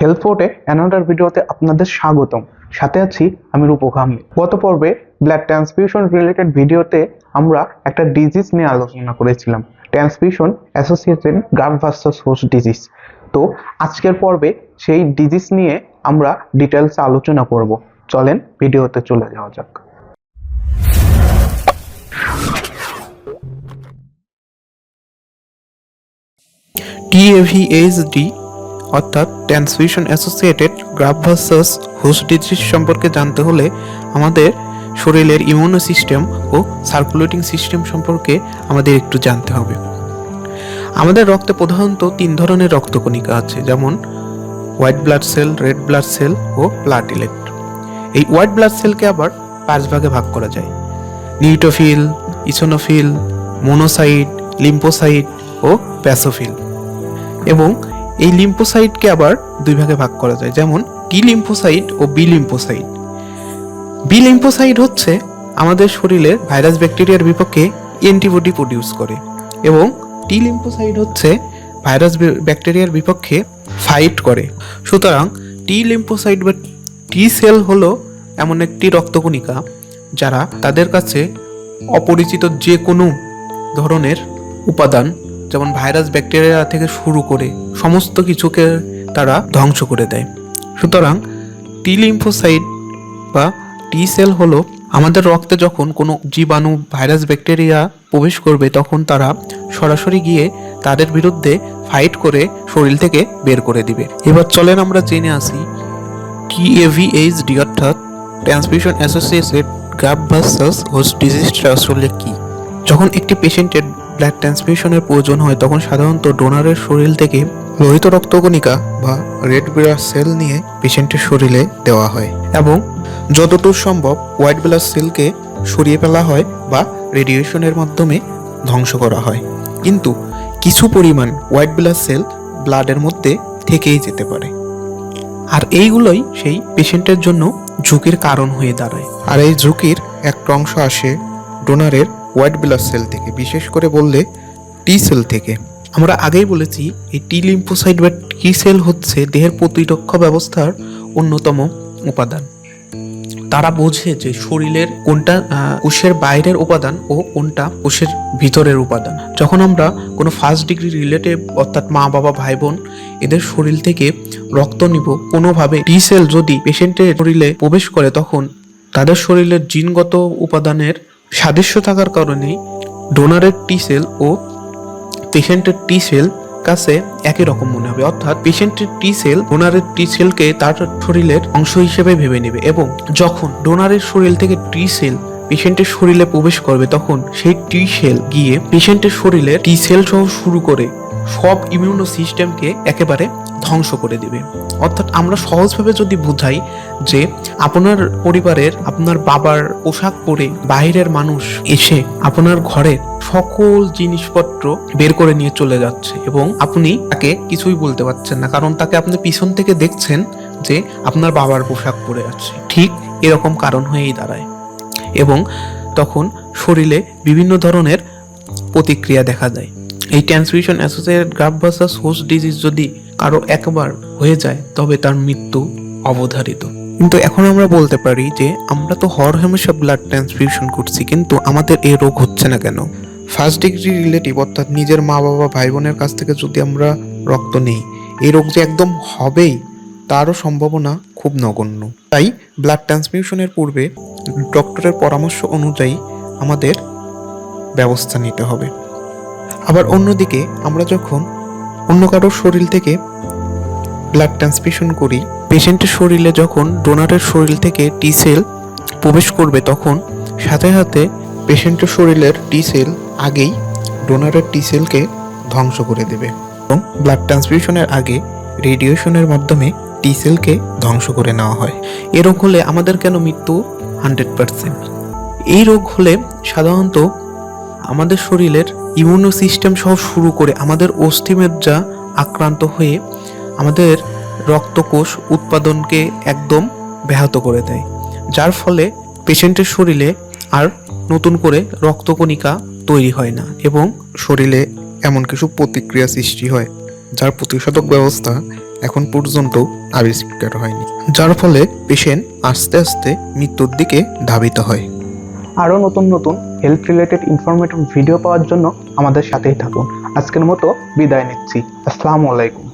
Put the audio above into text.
Health another ভিডিওতে আপনাদের স্বাগতম। সাথে আছি আমি রূপক আহমেদ। গত পর্বে ব্লাড ট্রান্সফিউশন রিলেটেড ভিডিওতে আমরা একটা ডিজিজ নিয়ে আলোচনা করেছিলাম। Transfusion associated graft versus host disease তো আজকের পর্বে সেই ডিজিজ নিয়ে আমরা ডিটেলস আলোচনা করব। চলেন ভিডিওতে চলে যাওয়া যাক। টিএভিএইচডি অর্থাৎ transfusion associated graft versus host disease সম্পর্কে জানতে হলে আমাদের শরীরের ইমিউনো সিস্টেম ও সার্কুলেটিং সিস্টেম সম্পর্কে আমাদের একটু জানতে হবে। আমাদের রক্তে প্রধানত তিন ধরনের রক্তকণিকা আছে, যেমন white blood cell, red blood cell ও প্লাটিলেট এই হোয়াইট ব্লাড সেলকে আবার পাঁচ ভাগে ভাগ করা যায়। নিউটোফিল, ইসোনোফিল, মোনোসাইট লিম্পোসাইট ও প্যাসোফিল। এবং এই লিম্ফোসাইটকে আবার দুই ভাগে ভাগ করা যায়। যেমন টি লিম্ফোসাইট ও বি লিম্ফোসাইট। বি লিম্ফোসাইট হচ্ছে আমাদের শরীরে ভাইরাস ব্যাকটেরিয়ার বিপক্ষে অ্যান্টিবডি প্রডিউস করে এবং টি লিম্ফোসাইট হচ্ছে ভাইরাস ব্যাকটেরিয়ার বিপক্ষে ফাইট করে। সুতরাং টি লিম্ফোসাইট বা টি সেল হলো এমন একটি রক্তকণিকা যারা তাদের কাছে অপরিচিত যে কোনো ধরনের উপাদান যেমন ভাইরাস, ব্যাকটেরিয়া থেকে শুরু করে সমস্ত কিছুকে তারা ধ্বংস করে দেয়। সুতরাং টি লিম্ফোসাইট বা টি সেল হলো আমাদের রক্তে যখন কোনো জীবাণু, ভাইরাস, ব্যাকটেরিয়া প্রবেশ করবে, তখন তারা সরাসরি গিয়ে তাদের বিরুদ্ধে ফাইট করে শরীর থেকে বের করে দিবে। এবার চলেন আমরা জেনে আসি টিএভিএইচডি অর্থাৎ transmission associated graft versus host ডিজিজটা আসলে কি? যখন একটি পেশেন্টের ব্লাড ট্রান্সমিশনের প্রয়োজন হয়, তখন সাধারণত ডোনারের শরীর থেকে লোহিত রক্তকণিকা বা রেড ব্লাড সেল নিয়ে পেশেন্টের শরীরে দেওয়া হয় এবং যতদূর সম্ভব হোয়াইট ব্লাড সেলকে সরিয়ে ফেলা হয় বা রেডিয়েশনের মাধ্যমে ধ্বংস করা হয়। কিন্তু কিছু পরিমাণ হোয়াইট ব্লাড সেল ব্লাডের মধ্যে থেকেই যেতে পারে। আর এইগুলোই সেই পেশেন্টের জন্য ঝুঁকির কারণ হয়ে দাঁড়ায়। আর এই ঝুঁকির একটা অংশ আসে ডোনারের হোয়াইট ব্লাড সেল থেকে, বিশেষ করে বললে টি সেল থেকে। আমরা আগেই বলেছি, এই টি লিম্ফোসাইট বা টি সেল হচ্ছে দেহের প্রতিরক্ষা ব্যবস্থার অন্যতম উপাদান। তারা বোঝে যে শরীরের কোনটা কোষের বাইরের উপাদান ও কোনটা কোষের ভিতরের উপাদান। যখন আমরা কোনো ফার্স্ট ডিগ্রি রিলেটিভ অর্থাৎ মা, বাবা, ভাই, বোন এদের শরীর থেকে রক্ত নিব, কোনোভাবে টি সেল যদি পেশেন্টের শরীরে প্রবেশ করে, তখন তাদের শরীরের জিনগত উপাদানের সাদৃশ্য থাকার কারণে ডোনারের টি সেল ও পেশেন্টের টি সেল কাছে একই রকম মনে হবে। অর্থাৎ পেশেন্টের টি সেল ডোনারের টি সেলকে তার শরীরের অংশ হিসেবে ভেবে নেবে এবং যখন ডোনারের শরীর থেকে টি সেল পেশেন্টের শরীরে প্রবেশ করবে, তখন সেই টি সেল গিয়ে পেশেন্টের শরীরে টি সেল সহ শুরু করে সব ইমিউনো সিস্টেমকে একেবারে ধ্বংস করে দেবে। অর্থাৎ আমরা সহজভাবে যদি বুঝাই যে আপনার পরিবারের, আপনার বাবার পোশাক পরে বাইরের মানুষ এসে আপনার ঘরের সকল জিনিসপত্র বের করে নিয়ে চলে যাচ্ছে এবং আপনি তাকে কিছুই বলতে পারছেন না, কারণ তাকে আপনি পিছন থেকে দেখছেন যে আপনার বাবার পোশাক পরে আছে। ঠিক এরকম কারণ হয়েই দাঁড়ায়। এবং তখন শরীরে বিভিন্ন ধরনের প্রতিক্রিয়া দেখা যায় এই transmission associated graft versus host disease যদি কারও একবার হয়ে যায়, তবে তার মৃত্যু অবধারিত। কিন্তু এখন আমরা বলতে পারি যে, আমরা তো হর হামেশা ব্লাড ট্রান্সফিউশন করছি, কিন্তু আমাদের এই রোগ হচ্ছে না কেন? ফার্স্ট ডিগ্রি রিলেটিভ অর্থাৎ নিজের মা বাবা ভাই বোনের কাছ থেকে যদি আমরা রক্ত নেই, এই রোগ যে একদম হবেই, তারও সম্ভাবনা খুব নগণ্য। তাই ব্লাড ট্রান্সমিশনের পূর্বে ডক্টরের পরামর্শ অনুযায়ী আমাদের ব্যবস্থা নিতে হবে। আবার অন্যদিকে আমরা যখন অন্য কারোর শরীর থেকে ব্লাড ট্রান্সমিশন করি পেশেন্টের শরীরে যখন ডোনারের শরীর থেকে টি সেল প্রবেশ করবে তখন সাথে সাথে পেশেন্টের শরীরের টি সেল আগেই ডোনারের টি সেলকে ধ্বংস করে দেবে এবং ব্লাড ট্রান্সফিউশনের আগে রেডিয়েশনের মাধ্যমে টি সেলকে ধ্বংস করে নেওয়া হয়। এ রোগ হলে আমাদের কেন মৃত্যু? হান্ড্রেড পার্সেন্ট এই রোগ হলে সাধারণত আমাদের শরীরের ইমিউনো সিস্টেম সহ শুরু করে আমাদের অস্থিমেজ্জা আক্রান্ত হয়ে আমাদের রক্তকোষ উৎপাদনকে একদম ব্যাহত করে দেয়। যার ফলে পেশেন্টের শরীরে আর নতুন করে রক্তকণিকা তৈরি হয় না এবং শরীরে এমন কিছু প্রতিক্রিয়া সৃষ্টি হয়, যার প্রতিষেধক ব্যবস্থা এখন পর্যন্ত আবিষ্কার হয়নি। যার ফলে পেশেন্ট আস্তে আস্তে মৃত্যুর দিকে ধাবিত হয়। আরও নতুন নতুন হেলথ রিলেটেড ইনফরমেটিভ ভিডিও পাওয়ার জন্য আমাদের সাথেই থাকুন। আজকের মতো বিদায় নিচ্ছি। আসসালামু আলাইকুম।